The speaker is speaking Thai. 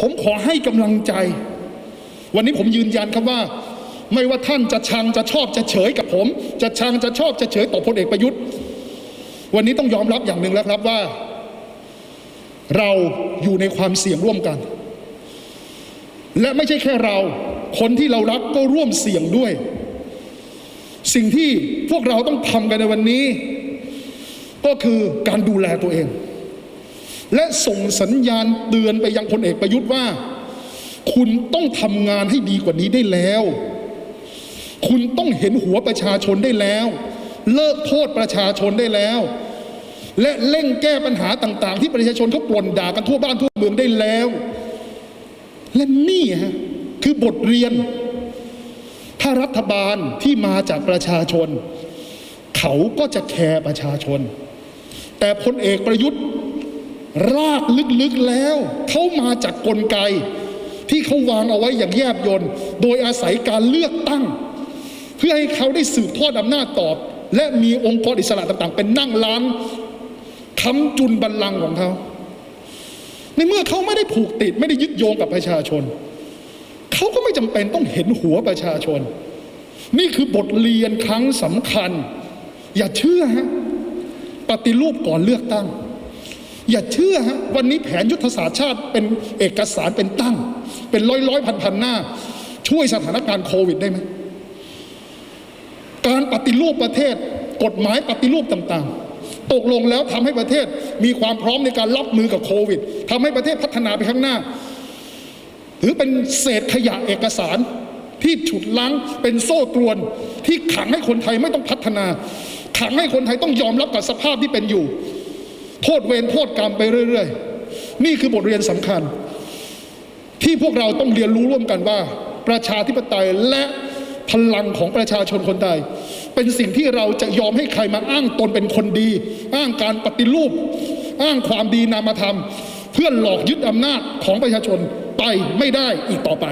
ผมขอให้กำลังใจ วันนี้ผมยืนยันครับว่า ไม่ว่าท่านจะชังจะชอบจะเฉยกับผม จะชังจะชอบจะเฉยต่อพลเอกประยุทธ์ วันนี้ต้องยอมรับอย่างหนึ่งแล้วครับว่า เราอยู่ในความเสี่ยงร่วมกัน และไม่ใช่แค่เรา คนที่เรารักก็ร่วมเสี่ยงด้วย สิ่งที่พวกเราต้องทำกันในวันนี้ ก็คือการดูแลตัวเอง และส่งสัญญาณเตือนไปยังพลเอกประยุทธ์ว่า คุณต้องทำงานให้ดีกว่านี้ได้แล้ว คุณต้องเห็นหัวประชาชนได้แล้ว เลิกโทษประชาชนได้แล้ว และเร่งแก้ปัญหาต่าง ๆ ที่ประชาชนเขาปล่นด่ากันทั่วบ้านทั่วเมืองได้แล้ว และนี่ฮะคือบทเรียน ถ้ารัฐบาลที่มาจากประชาชน เขาก็จะแคร์ประชาชน แต่พลเอกประยุทธ์ รากลึกๆแล้วเขามาจากกลไก ที่เขาวางเอาไว้อย่างแยบยลโดยอาศัยการเลือกตั้ง เพื่อให้เขาได้สืบทอดอำนาจตอบ และมีองค์กรอิสระต่างๆ เป็นนั่งล้านค้ำจุนบัลลังก์ของเขาในเมื่อเขาไม่ได้ผูกติดไม่ได้ยึดโยงกับประชาชน เขาก็ไม่จำเป็นต้องเห็นหัวประชาชน นี่คือบทเรียนครั้งสำคัญ อย่าเชื่อฮะปฏิรูปก่อนเลือกตั้ง อย่าเชื่อฮะวันนี้แผนยุทธศาสตร์ชาติเป็นเอกสารเป็นตั้ง เป็นร้อยร้อยพันพันหน้า ช่วยสถานการณ์โควิดได้ไหมการปฏิรูปประเทศ กฎหมายปฏิรูปต่างๆ ตกลงแล้วทำให้ประเทศมีความพร้อมในการรับมือกับโควิดทำให้ประเทศพัฒนาไปข้างหน้า หรือเป็นเศษขยะเอกสารที่ฉุดล้างเป็นโซ่ตรวนที่ขังให้คนไทยไม่ต้องพัฒนา ขังให้คนไทยต้องยอมรับกับสภาพที่เป็นอยู่ โทษเวรโทษกรรมไปเรื่อย ๆ นี่คือบทเรียนสำคัญ ที่พวกเราต้องเรียนรู้ร่วมกันว่า ประชาธิปไตยและพลังของประชาชนคนไทย เป็นสิ่งที่เราจะยอมให้ใครมาอ้างตนเป็นคนดี อ้างการปฏิรูป อ้างความดีนามธรรม เพื่อหลอกยึดอำนาจของประชาชนไปไม่ได้อีกต่อไป